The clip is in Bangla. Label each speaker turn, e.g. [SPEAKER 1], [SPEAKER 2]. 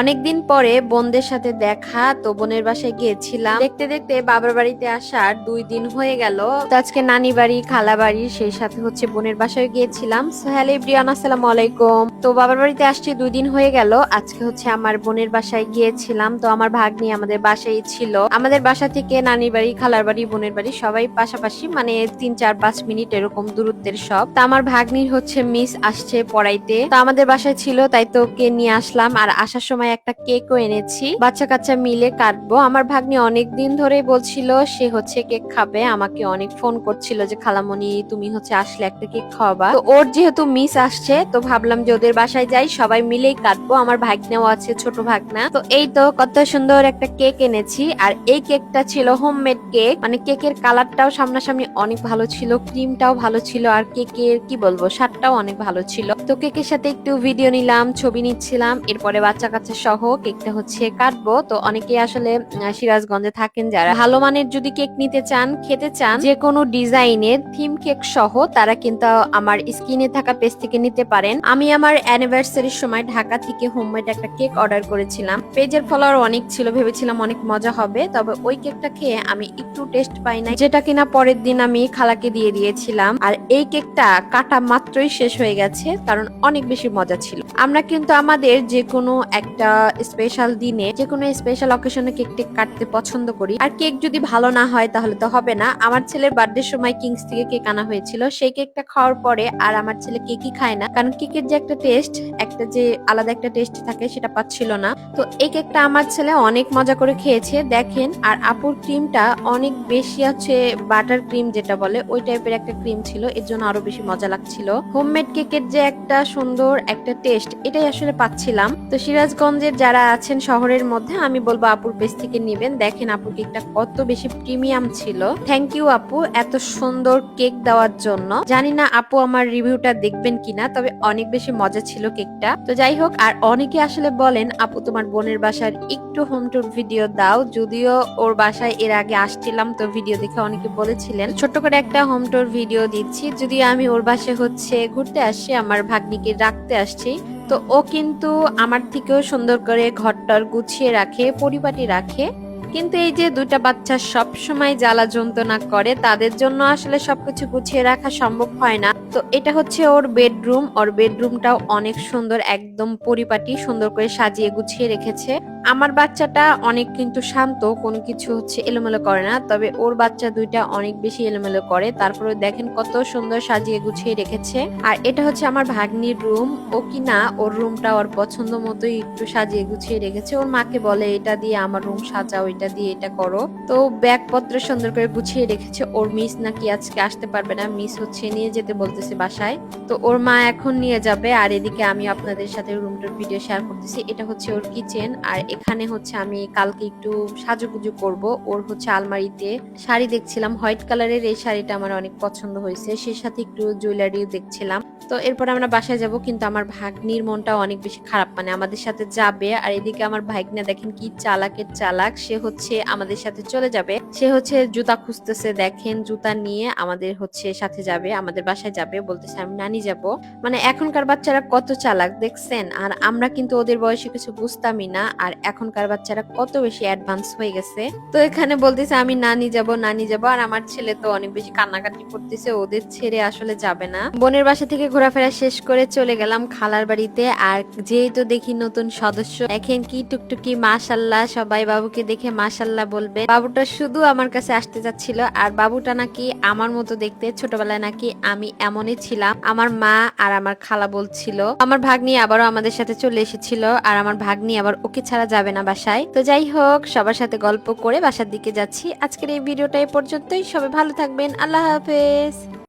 [SPEAKER 1] অনেকদিন পরে বোনদের সাথে দেখা, তো বোনের বাসায় গিয়েছিলাম। দেখতে দেখতে বাবার বাড়িতে আসার দুই দিন হয়ে গেল। তো আজকে নানি বাড়ি, খালা বাড়ি, সেই সাথে হচ্ছে বোনের বাসায় গিয়েছিলাম। সোহেল ইব্রিয়ান আসসালামু আলাইকুম। তো বাবার বাড়িতে আসছি দুই দিন হয়ে গেল। আজকে হচ্ছে আমার বোনের বাসায় গিয়েছিলাম। তো আমার ভাগ্নি আমাদের বাসায় ছিল। আমাদের বাসা থেকে নানি বাড়ি, খালার বাড়ি, বোনের বাড়ি সবাই পাশাপাশি মানে তিন, চার, পাঁচ মিনিট এরকম দূরত্বের সব। তো আমার ভাগ্নির হচ্ছে মিস আসছে পড়াইতে। তো আমাদের বাসায় ছিল, তাই তো ওকে নিয়ে আসলাম। আর আসার সময় একটা কেকও এনেছি। বাচ্চা কাচ্চা মিলে কাটবো। আমার ভাগ্নি অনেক দিন ধরেই বলছিল, সে হচ্ছে কেক খাবে। আমাকে অনেক ফোন করছিল যে, খালামণি, তুমি হচ্ছে আসলে একটা কেক খাওয়াবা। তো ওর যেহেতু মিস আসছে, তো ভাবলাম যে ওদের বাসায় যাই, সবাই মিলেই কাটবো। আমার ভাগ্নেও আছে, ছোট ভাগনা। তো এই তো কত সুন্দর একটা কেক এনেছি। আর এই কেকটা ছিল হোমমেড কেক। মানে কেকের কালারটাও সামনাসামনি অনেক ভালো ছিল, ক্রিমটাও ভালো ছিল, আর কেকের, কি বলব, স্বাদটাও অনেক ভালো ছিল। তো কেকের সাথে একটু ভিডিও নিলাম, ছবি নিচ্ছিলাম। এরপরে বাচ্চা কাচ্চা সহ কেকটা হচ্ছে কাটবো। তো অনেকে আসলে সিরাজগঞ্জে থাকেন যারা। ভালো মানের যদি কেক নিতে চান, খেতে চান, যে কোনো ডিজাইনের থিম কেক সহ তারা কিন্তু আমার স্ক্রিনে থাকা পেজ থেকে নিতে পারেন। আমি আমার অ্যানিভার্সারির সময় ঢাকা থেকে হোমমেড একটা কেক অর্ডার করেছিলাম। পেজের ফলোয়ার অনেক ছিল, ভেবেছিলাম অনেক মজা হবে। তবে ওই কেকটা খেয়ে আমি একটু টেস্ট পাই না যেটা কিনা পরের দিন আমি খালাকে দিয়ে দিয়েছিলাম। আর এই কেকটা কাটা মাত্রই শেষ হয়ে গেছে, কারণ অনেক বেশি মজা ছিল। আমরা কিন্তু আমাদের যে কোনো একটা স্পেশাল দিনে যে কোনো স্পেশাল অকেশনে কেক টেক কাটতে পছন্দ করি। আর কেক যদি ভালো না হয় তাহলে তো হবে না। আমার ছেলের বার্থডে সময় কিংস থেকে কেক আনা হয়েছিল। সেই কেকটা খাওয়ার পরে আর আমার ছেলে কেকই খায় না। কারণ কেকের যে একটা টেস্ট একটা যে আলাদা একটা টেস্ট থাকে সেটা পাচ্ছিল না। তো এই কেকটা আমার ছেলে অনেক মজা করে খেয়েছে। দেখেন, আর আপুর ক্রিমটা অনেক বেশি আছে বাটার ক্রিম যেটা বলে, ওই টাইপের একটা ক্রিম ছিল। এর জন্য আরও বেশি মজা লাগছিল। হোমমেড কেকের যে একটা সুন্দর একটা টেস্ট এটাই আসলে পাচ্ছিলাম। তো সিরাজগঞ্জের যারা আছেন শহরের মধ্যে, আমি বলব আপুর পেজ থেকে নেবেন। দেখেন আপুর কেকটা কত বেশি প্রিমিয়াম ছিল। থ্যাংক ইউ আপু, এত সুন্দর কেক দেওয়ার জন্য। জানি না আপু আমার রিভিউটা দেখবেন কিনা, তবে অনেক বেশি মজা ছিল কেকটা। তো যাই হোক, আর অনেকে আসলে বলেন, আপু তোমার বোনের বাসার একটু হোম টুর ভিডিও দাও, যদিও ওর বাসায় এর আগে আসছিলাম, তো ভিডিও দেখে অনেকে বলেছিলেন, ছোট্ট করে একটা হোম টুর ভিডিও দিচ্ছি, যদি আমি ওর বাসায় হচ্ছে ঘুরতে আসছি আমার ভাগ্নিকে রাখতে আসছি তো ও কিন্তু আমার থেকেও সুন্দর করে ঘরটর গুছিয়ে রাখে, পরিপাটি রাখে। কিন্তু এই যে দুটা বাচ্চা সব সময় জ্বালা যন্ত্রণা করে, তাদের জন্য আসলে সবকিছু গুছিয়ে রাখা সম্ভব হয় না। তো এটা হচ্ছে ওর বেডরুম ওর বেডরুমটাও অনেক সুন্দর, একদম পরিপাটি, সুন্দর করে সাজিয়ে গুছিয়ে রেখেছে। আমার বাচ্চাটা অনেক কিন্তু শান্ত, কোনো কিছু হচ্ছে এলোমেলো করে না, তবে ওর বাচ্চা দুইটা অনেক বেশি এলোমেলো করে। তারপরে দেখেন কত সুন্দর সাজিয়ে গুছিয়ে রেখেছে। আর এটা হচ্ছে আমার ভাগ্নির রুম। ও কি না, ওর রুমটা ওর পছন্দ মতোই একটু সাজিয়ে গুছিয়ে রেখেছে। ওর মাকে বলে, এটা দিয়ে আমার রুম সাজাও, এটা দিয়ে এটা করো। তো ব্যাগপত্র সুন্দর করে গুছিয়ে রেখেছে। ওর মিস নাকি আজকে আসতে পারবে না, মিস হচ্ছে নিয়ে যেতে বলতেছে বাসায়। তো ওর মা এখন নিয়ে যাবে। আর এদিকে আমি আপনাদের সাথে রুমটার ভিডিও শেয়ার করতেছি। এটা হচ্ছে ওর কিচেন আর এখানে হচ্ছে আমি কালকে একটু সাজুগুজু করব। ওর হচ্ছে আলমারিতে শাড়ি দেখছিলাম, হোয়াইট কালারের এই শাড়িটা আমার অনেক পছন্দ হয়েছে। সেই সাথে একটু জুয়েলারিও দেখছিলাম। তো এরপর আমরা বাসায় যাব, কিন্তু আমার ভাগ্নির মনটা অনেক বেশি খারাপ। মানে আমাদের সাথে যাবে, আর এদিকে আমার ভাগ্না দেখেন কি চালাকের চালাক। সে হচ্ছে আমাদের সাথে চলে যাবে। সে হচ্ছে জুতা খুঁজতেছে, দেখেন জুতা নিয়ে আমাদের হচ্ছে সাথে যাবে, আমাদের বাসায় যাবে। বলতেছে, আমি নানি যাব। মানে এখনকার বাচ্চারা কত চালাক, দেখছেন? আর আমরা কিন্তু ওদের বয়সে কিছু বুঝতামই না, আর এখনকার বাচ্চারা কত বেশি অ্যাডভান্স হয়ে গেছে। তো এখানে বলতেছে, আমি নানি যাব নানি যাব। আর আমার ছেলে তো অনেক বেশি কান্নাকাটি করতেছে, ওদের ছেড়ে আসলে যাবে না। বোনের বাসা থেকে ঘোরাফেরা শেষ করে চলে গেলাম খালার বাড়িতে। আর যেহেতু দেখি নতুন সদস্য, দেখেন কি টুকটুকি, মাশাল্লাহ, সবাই বাবুকে দেখে মাশাল্লাহ বলবে। বাবুটা শুধু আমার কাছে আসতে যাচ্ছিল আর বাবুটা নাকি আমার মতো দেখতে, ছোটবেলায় নাকি আমি এমনই ছিলাম। আমার মা আর আমার খালা বলছিল, আমার ভাগ্নি আবারও আমাদের সাথে চলে এসেছিল, আর আমার ভাগ্নি আবার ওকে ছাড়া যাবে না বাসায়। তো যাই হোক, সবার সাথে গল্প করে বাসার দিকে যাচ্ছি। আজকের এই ভিডিওটা এই পর্যন্তই। সবাই ভালো থাকবেন। আল্লাহ হাফেজ।